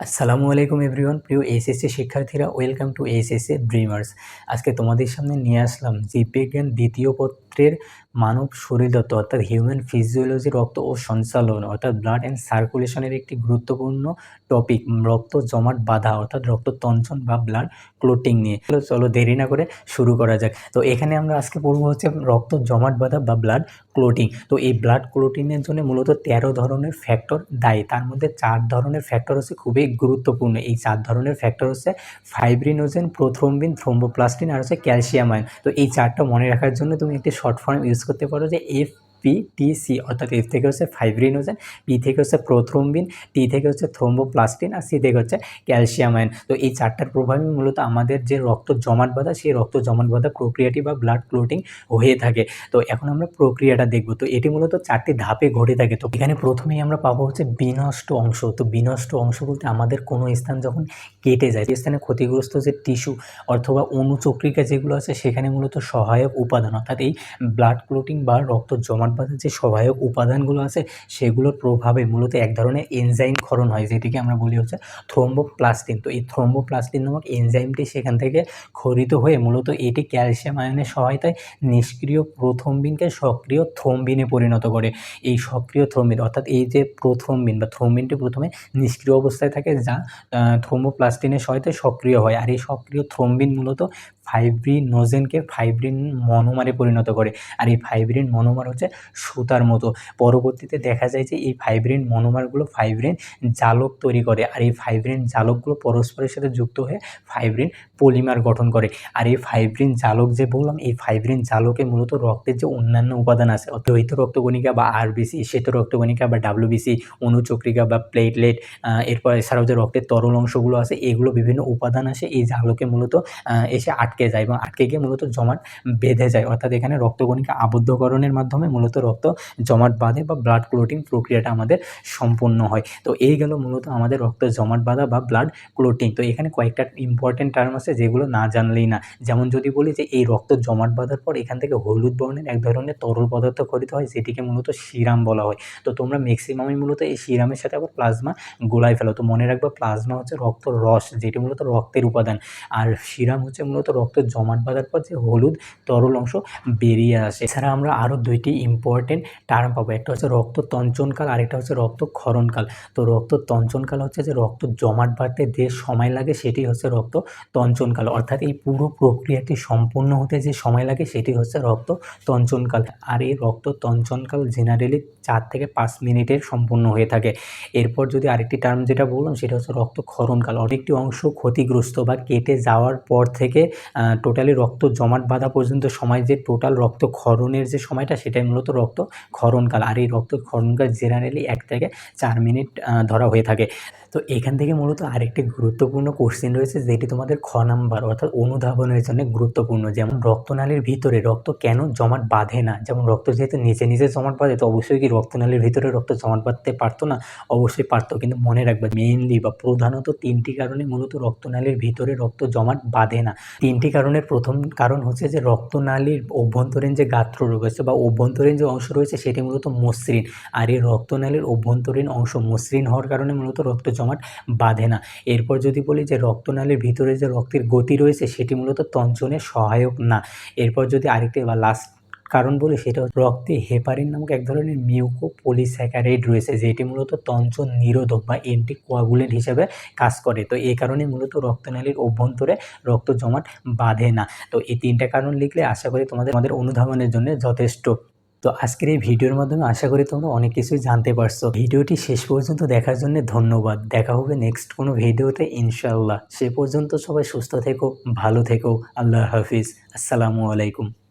আসসালামু আলাইকুম এভরিওয়ান, প্রিয় এসএসসি শিক্ষার্থীরা, ওয়েলকাম টু এসএসসি ড্রিমার্স আজকে তোমাদের সামনে নিয়ে আসলাম জীববিজ্ঞান দ্বিতীয় পত্রের মানব শরীরতত্ত্ব অর্থাৎ হিউম্যান ফিজিওলজি রক্ত ও সঞ্চালন, অর্থাৎ ব্লাড অ্যান্ড সার্কুলেশনের একটি গুরুত্বপূর্ণ টপিক রক্ত জমাট বাঁধা, অর্থাৎ রক্ত তঞ্চন বা ব্লাড ক্লোটিং নিয়ে। চলো দেরি না করে শুরু করা যাক। তো এখানে আমরা আজকে পড়ব হচ্ছে রক্ত জমাট বাঁধা বা ব্লাড ক্লোটিং তো এই ব্লাড ক্লোটিংয়ের জন্য মূলত তেরো ধরনের ফ্যাক্টর দায়ী। তার মধ্যে চার ধরনের ফ্যাক্টর হচ্ছে খুবই গুরুত্বপূর্ণ। এই চার ধরনের ফ্যাক্টর হচ্ছে ফাইব্রিনোজেন প্রোথ্রোম্বিন থ্রোম্বোপ্লাস্টিন আর হচ্ছে ক্যালসিয়াম আয়ন তো এই চারটা মনে রাখার জন্য তুমি একটি শর্ট ফর্ম ইউজ করতে পারো যে এফ পি টি সি অর্থাৎ এফ থেকে হচ্ছে ফাইব্রিনোজেন পি থেকে হচ্ছে প্রোথ্রোম্বিন টি থেকে হচ্ছে থ্রোম্বোপ্লাস্টিন আর সি থেকে হচ্ছে ক্যালসিয়াম আয়ন তো এই চারটার প্রভাবে মূলত আমাদের যে রক্ত জমাট বাঁধা, সেই রক্ত জমাট বাঁধা প্রক্রিয়াটি বা ব্লাড ক্লোটিং হয়ে থাকে। তো এখন আমরা প্রক্রিয়াটা দেখব। তো এটি মূলত চারটি ধাপে ঘটে থাকে। তো এখানে প্রথমেই আমরা পাবো হচ্ছে বিনষ্ট অংশ। তো বিনষ্ট অংশ বলতে আমাদের কোনো স্থান যখন কেটে যায় সেই স্থানে ক্ষতিগ্রস্ত যে টিস্যু অথবা অনুচক্রিকা যেগুলো আছে, সেখানে মূলত সহায়ক উপাদান, অর্থাৎ এই ব্লাড ক্লোটিং বা রক্ত জমাট বাঁধার যে সহায়ক উপাদানগুলো আছে, সেগুলোর প্রভাবে মূলত এক ধরনের এনজাইম ক্ষরণ হয়, যেটিকে আমরা বলি হচ্ছে থ্রোম্বোপ্লাস্টিন তো এই থ্রোম্বোপ্লাস্টিন নামক এনজাইমটি সেখান থেকে ক্ষরিত হয়ে মূলত এটি ক্যালসিয়াম আয়নের সহায়তায় নিষ্ক্রিয় প্রথমবিনকে সক্রিয় থ্রোম্বিনে পরিণত করে। এই সক্রিয় থ্রোম্বিন অর্থাৎ এই যে প্রথমবিন বা থ্রোম্বিনটি প্রথমে নিষ্ক্রিয় অবস্থায় থাকে, যা থ্রোম্বোপ্লাস্টিনের সহায়তায় সক্রিয় হয়। আর এই সক্রিয় থ্রোম্বিন মূলত ফাইব্রিনোজেনকে ফাইব্রিন মনোমারে পরিণত করে। আর এই ফাইব্রিন মনোমার হচ্ছে সুতার মতো। পরবর্তীতে দেখা যায় যে এই ফাইব্রিন মনোমারগুলো ফাইব্রিন জালক তৈরি করে। আর এই ফাইব্রিন জালকগুলো পরস্পরের সাথে যুক্ত হয়ে ফাইব্রিন পলিমার গঠন করে। আর এই ফাইব্রিন জালক যে বললাম, এই ফাইব্রিন জালকে মূলত রক্তের যে অন্যান্য উপাদান আছে দ্বৈত রক্তকণিকা বা আরবিসি শ্বেত রক্তকণিকা বা ডাব্লিউবিসি অনুচক্রিকা বা প্লেটলেট এরপর এছাড়াও যে রক্তের তরল অংশগুলো আছে, এগুলো বিভিন্ন উপাদান আছে এই জালকে মূলত এসে আটকে যায় এবং আটকে গিয়ে মূলত জমাট বেঁধে যায়। অর্থাৎ এখানে রক্তকণিকা আবদ্ধকরণের মাধ্যমে মূলত রক্ত জমাট বাঁধে বা ব্লাড ক্লোটিং প্রক্রিয়াটা আমাদের সম্পন্ন হয়। তো এই গেল মূলত আমাদের রক্ত জমাট বাঁধা বা ব্লাড ক্লোটিং তো এখানে কয়েকটা ইম্পর্টেন্ট টার্ম আছে যেগুলো না জানলেই না। যেমন যদি বলি যে এই রক্ত জমাট বাঁধার পর এখান থেকে হলুদ বর্ণের এক ধরনের তরল পদার্থ খরিত হয় যেটিকে মূলত শিরাম বলা হয়। তো তোমরা ম্যাক্সিমামই মূলত এই শিরামের সাথে আবার প্লাজমা গোলায় ফেলো। তো মনে রাখবে প্লাজমা হচ্ছে রক্ত রস, যেটি মূলত রক্তের উপাদান। আর শিরাম হচ্ছে মূলত রক্ত জমাট বাঁধার পর যে হলুদ তরল অংশ বেরিয়ে আসে। এছাড়া আমরা আরও দুইটি ইম্পর্টেন্ট টার্ম পাবো। একটা হচ্ছে রক্ত তঞ্চনকাল আরেকটা হচ্ছে রক্ত ক্ষরণকাল তো রক্ত তঞ্চনকাল হচ্ছে যে রক্ত জমাট বাঁধতে যে সময় লাগে, সেটি হচ্ছে রক্ত তঞ্চনকাল অর্থাৎ এই পুরো প্রক্রিয়াটি সম্পূর্ণ হতে যে সময় লাগে, সেটি হচ্ছে রক্ত তঞ্চনকাল আর এই রক্ত তঞ্চনকাল জেনারেলি চার থেকে পাঁচ মিনিটের সম্পূর্ণ হয়ে থাকে। এরপর যদি আরেকটি টার্ম যেটা বললাম, সেটা হচ্ছে রক্ত ক্ষরণকাল অনেকটি অংশ ক্ষতিগ্রস্ত বা কেটে যাওয়ার পর থেকে টোটালি রক্ত জমাট বাঁধা পর্যন্ত সময় যে টোটাল রক্ত ক্ষরণের যে সময়টা, সেটাই মূলত রক্ত ক্ষরণকাল। আর এই রক্ত ক্ষরণকাল জেনারেলি এক থেকে চার মিনিট ধরা হয়ে থাকে। তো এখান থেকে মূলত আরেকটি গুরুত্বপূর্ণ কোশ্চেন রয়েছে, যেটি তোমাদের খ নাম্বার অর্থাৎ অনুধাবনের জন্য গুরুত্বপূর্ণ। যেমন রক্তনালীর ভিতরে রক্ত কেন জমাট বাঁধে না? যেমন রক্ত যেহেতু নিচে নিচে জমাট বাঁধে, তো অবশ্যই কি রক্তনালীর ভিতরে রক্ত জমাট বাঁধতে পারতো না? অবশ্যই পারতো, কিন্তু মনে রাখবে মেইনলি বা প্রধানত তিনটি কারণে মূলত রক্তনালীর ভিতরে রক্ত জমাট বাঁধে না। তিনটি কারণের প্রথম কারণ হচ্ছে যে রক্তনালীর অভ্যন্তরীণ যে গাত্র রয়েছে বা অভ্যন্তরীণ যে অংশ রয়েছে সেটি মূলত মসৃণ। আর এই রক্তনালীর অভ্যন্তরীণ অংশ মসৃণ হওয়ার কারণে মূলত রক্ত জমাট বাঁধে না। এরপর যদি বলি যে রক্তনালীর ভিতরে যে রক্তের গতি রয়েছে সেটি মূলত তঞ্চনে সহায়ক না। এরপর যদি আরেকটি বা লাস্ট কারণ বলি সেটা রক্তে হেপারিন নামক এক ধরনের মিউকো পলিস্যাকারাইড রয়েছে, যেটি মূলত তঞ্চন নিরোধক বা এন্টি কোয়াগুলেন্ট হিসেবে কাজ করে। তো এই কারণে মূলত রক্তনালীর অভ্যন্তরে রক্ত জমাট বাঁধে না। তো এই তিনটা কারণ লিখলে আশা করি তোমাদের, আমাদের অনুধাবনের জন্য যথেষ্ট। তো আজকের এই ভিডিওর মাধ্যমে আশা করি তোমরা অনেক কিছুই জানতে পারছ। ভিডিওটি শেষ পর্যন্ত দেখার জন্য ধন্যবাদ। দেখা হবে নেক্সট কোনো ভিডিওতে ইনশাল্লাহ সে পর্যন্ত সবাই সুস্থ থেকো, ভালো থেকো। আল্লাহ হাফিজ। আসসালামু আলাইকুম।